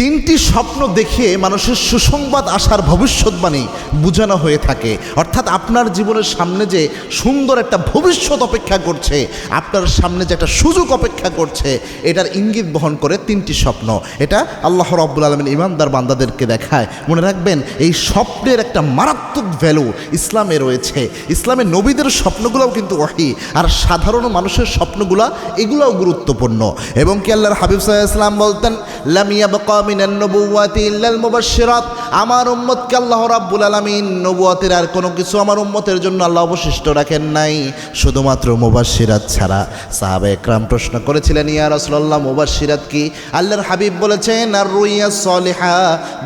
তিনটি স্বপ্ন দেখে মানুষের সুসংবাদ আসার ভবিষ্যৎবাণী বোঝানো হয়ে থাকে। অর্থাৎ আপনার জীবনের সামনে যে সুন্দর একটা ভবিষ্যৎ অপেক্ষা করছে, আপনার সামনে যে একটা সুযোগ অপেক্ষা করছে, এটার ইঙ্গিত বহন করে তিনটি স্বপ্ন। এটা আল্লাহ রব্বুল আলমিন ইমানদার বান্দাদেরকে দেখায়। মনে রাখবেন, এই স্বপ্নের একটা মারাত্মক ভ্যালু ইসলামে রয়েছে। ইসলামে নবীদের স্বপ্নগুলোও কিন্তু ওহি আর সাধারণ মানুষের স্বপ্নগুলা এগুলোও গুরুত্বপূর্ণ। এবং কি আল্লাহর হাবিব সাল্লাহ ইসলাম বলতেন লামিয়া বকা من النبوة إلا المبشرات. আমার উম্মতকে আল্লাহ রাব্বুল আলামিন নবুয়াতের আর কোনো কিছু আমার উম্মতের জন্য আল্লাহ অবশিষ্ট রাখেন নাই। শুধুমাত্র মুবাশশিরাত ছাড়া সাহাবা একরাম প্রশ্ন করেছিলেন, ইয়া রাসূলুল্লাহ মুবাশশিরাত কি? আল্লাহর হাবিব বলেছেন, আর রুইয়া সলিহা,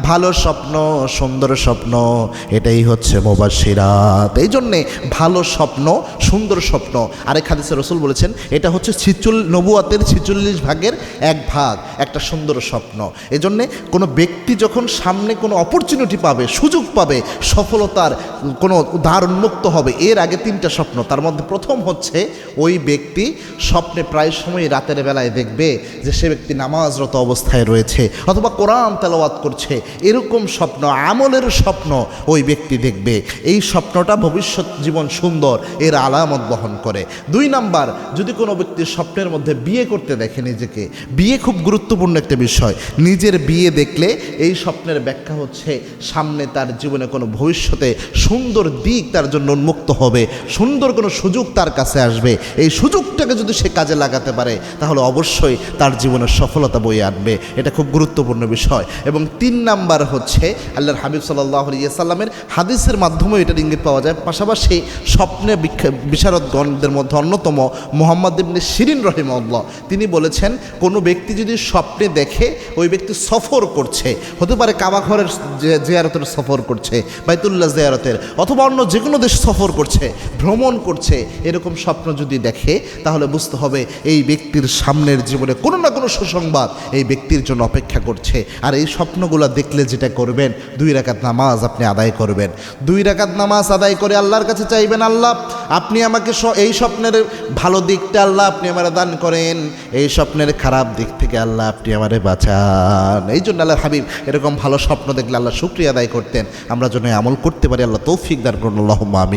ভালো স্বপ্ন, সুন্দর স্বপ্ন, এটাই হচ্ছে মুবাশশিরাত এই জন্যে ভালো স্বপ্ন, সুন্দর স্বপ্ন। আরেক হাদিসে রসুল বলেছেন, এটা হচ্ছে ছিচুল, নবুয়াতের ছিচল্লিশ ভাগের এক ভাগ, একটা সুন্দর স্বপ্ন। এজন্যে কোনো ব্যক্তি যখন সামনে কোনো অপরচুনিটি পাবে, সুযোগ পাবে, সফলতার কোনো দ্বার উন্মুক্ত হবে। এর আগে তিনটা স্বপ্ন, তার মধ্যে প্রথম হচ্ছে ওই ব্যক্তি স্বপ্নে প্রায় সময় রাতের বেলায় দেখবে যে সে ব্যক্তি নামাজরত অবস্থায় রয়েছে অথবা কোরআন তেলাওয়াত করছে। এরকম স্বপ্ন, আমলের স্বপ্ন ওই ব্যক্তি দেখবে। এই স্বপ্নটা ভবিষ্যৎ জীবন সুন্দর, এর আলামত বহন করে। দুই নাম্বার, যদি কোনো ব্যক্তি স্বপ্নের মধ্যে বিয়ে করতে দেখে নিজেকে, বিয়ে খুব গুরুত্বপূর্ণ একটা বিষয়। নিজের বিয়ে দেখলে এই স্বপ্নের ব্যাখ্যা হচ্ছে সামনে তার জীবনে কোনো ভবিষ্যতে সুন্দর দিক তার জন্য উন্মুক্ত হবে, সুন্দর কোনো সুযোগ তার কাছে আসবে। এই সুযোগটাকে যদি সে কাজে লাগাতে পারে, তাহলে অবশ্যই তার জীবনে সফলতা বয়ে আনবে। এটা খুব গুরুত্বপূর্ণ বিষয়। এবং তিন নাম্বার হচ্ছে, আল্লাহর হাবিব সাল্লাহ সাল্লামের হাদিসের মাধ্যমে এটার ইঙ্গিত পাওয়া যায়। পাশাপাশি স্বপ্নে বিশারদগণদের মধ্যে অন্যতম মোহাম্মদ ইবনে শিরিন রহিমউল্লাহ তিনি বলেছেন, কোনো ব্যক্তি যদি স্বপ্নে দেখে, ওই ব্যক্তি সফর করছে। হতে পারে কাবা ঘরের যে- জিয়ারতের সফর করছে, বাইতুল্লাহ জিয়ারতের, অথবা অন্য যে কোনো দেশ সফর করছে, ভ্রমণ করছে, এরকম স্বপ্ন যদি দেখে, তাহলে বুঝতে হবে এই ব্যক্তির সামনের জীবনে কোনো না কোনো সুসংবাদ এই ব্যক্তির জন্য অপেক্ষা করছে। আর এই স্বপ্নগুলো দেখলে যেটা করবেন, দুই রাকাত নামাজ আপনি আদায় করবেন। দুই রাকাত নামাজ আদায় করে আল্লাহর কাছে চাইবেন, আল্লাহ আপনি আমাকে এই স্বপ্নের ভালো দিকটা আল্লাহ আপনি আমার দান করেন। এই স্বপ্নের খারাপ দিক থেকে আল্লাহ আপনি আমারে বাঁচান। এই জন্য আল্লাহ হাবিব এরকম ভালো স্বপ্ন দেখলে আল্লাহ শুক্রিয়া আদায় করতেন। আমরা যেন আমল করতে পারি, আল্লাহ তৌফিকদার করুন। আল্লাহ আমি